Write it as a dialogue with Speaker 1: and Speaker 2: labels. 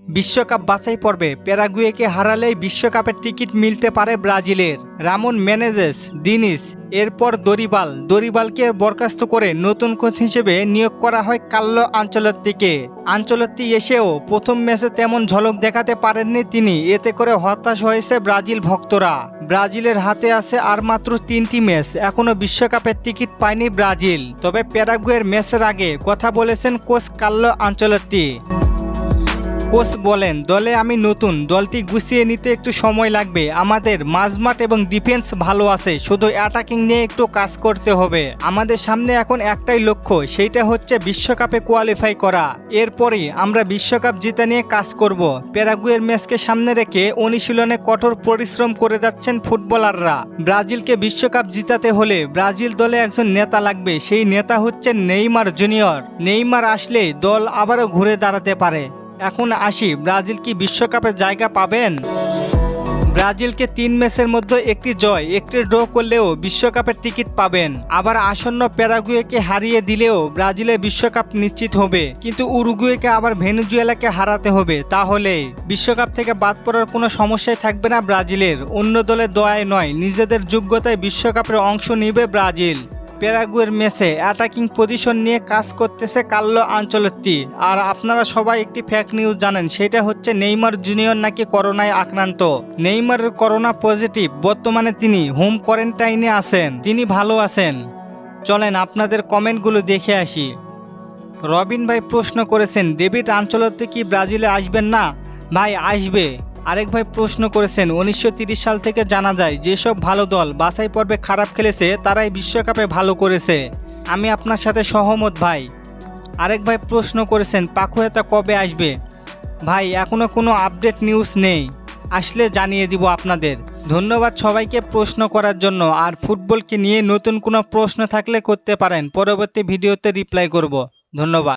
Speaker 1: বিশ্বকাপ বাছাই পর্বে প্যারাগুয়েকে হারালেই বিশ্বকাপের টিকিট মিলতে পারে ব্রাজিলের। রামন ম্যানেজেস দিনিস, এরপর দরিবাল। দরিবালকে বরখাস্ত করে নতুন কোচ হিসেবে নিয়োগ করা হয় কাল্লো আঞ্চলত্তিকে। আঞ্চলত্তি এসেও প্রথম ম্যাচে তেমন ঝলক দেখাতে পারেননি তিনি। এতে করে হতাশ হয়েছে ব্রাজিল ভক্তরা। ব্রাজিলের হাতে আছে আর মাত্র তিনটি ম্যাচ। এখনও বিশ্বকাপের টিকিট পায়নি ব্রাজিল। তবে প্যারাগুয়ের ম্যাচের আগে কথা বলেছেন কোচ কাল্লো আঞ্চলত্তি। কোচ বলেন, দলে আমি নতুন। দলটি গুছিয়ে নিতে একটু সময় লাগবে। আমাদের মাঝমাঠ এবং ডিফেন্স ভালো আছে। শুধু অ্যাটাকিং নিয়ে একটু কাজ করতে হবে। আমাদের সামনে এখন একটাই লক্ষ্য, সেইটা হচ্ছে বিশ্বকাপে কোয়ালিফাই করা। এরপরই আমরা বিশ্বকাপ জিতে নিয়ে কাজ করব। প্যারাগুয়ের ম্যাচকে সামনে রেখে অনুশীলনে কঠোর পরিশ্রম করে যাচ্ছেন ফুটবলাররা। ব্রাজিলকে বিশ্বকাপ জিতাতে হলে ব্রাজিল দলে একজন নেতা লাগবে। সেই নেতা হচ্ছে নেইমার জুনিয়র। নেইমার আসলে দল আবারও ঘুরে দাঁড়াতে পারে। এখন আসি, ব্রাজিল কি বিশ্বকাপে জায়গা পাবেন? ব্রাজিলকে তিন ম্যাচের মধ্যে একটি জয়, একটি ড্র করলেও বিশ্বকাপের টিকিট পাবেন। আবার আসন্ন প্যারাগুয়েকে হারিয়ে দিলেও ব্রাজিলে বিশ্বকাপ নিশ্চিত হবে। কিন্তু উরুগুয়েকে আবার ভেনেজুয়েলাকে হারাতে হবে। তাহলে বিশ্বকাপ থেকে বাদ পড়ার কোনো সমস্যাই থাকবে না ব্রাজিলের। অন্য দলের দয়ায় নয়, নিজেদের যোগ্যতায় বিশ্বকাপের অংশ নিবে ব্রাজিল। প্যারাগুয়ের ম্যাচে অ্যাটাকিং পজিশন নিয়ে কাজ করতেছে কাল্লো আঞ্চলত্তি। আর আপনারা সবাই একটি ফ্যাক নিউজ জানেন, সেটা হচ্ছে নেইমার জুনিয়র নাকি করোনায় আক্রান্ত। নেইমারের করোনা পজিটিভ বর্তমানে তিনি হোম কোয়ারেন্টাইনে আছেন, তিনি ভালো আছেন। চলেন আপনাদের কমেন্টগুলো দেখে আসি। রবিন ভাই প্রশ্ন করেছেন, ডেভিড আঞ্চলত্তি কি ব্রাজিলে আসবেন না? ভাই, আসবে। আরেক ভাই প্রশ্ন করেছেন, উনিশশো সাল থেকে জানা যায়, যেসব ভালো দল বাছাই পর্বে খারাপ খেলেছে, তারাই বিশ্বকাপে ভালো করেছে। আমি আপনার সাথে সহমত, ভাই। আরেক ভাই প্রশ্ন করেছেন পাখুয়াতা কবে আসবে? ভাই এখনও কোনো আপডেট নিউজ নেই। আসলে জানিয়ে দিব আপনাদের। ধন্যবাদ সবাইকে প্রশ্ন করার জন্য। আর ফুটবলকে নিয়ে নতুন কোনো প্রশ্ন থাকলে করতে পারেন। পরবর্তী ভিডিওতে রিপ্লাই করব। ধন্যবাদ।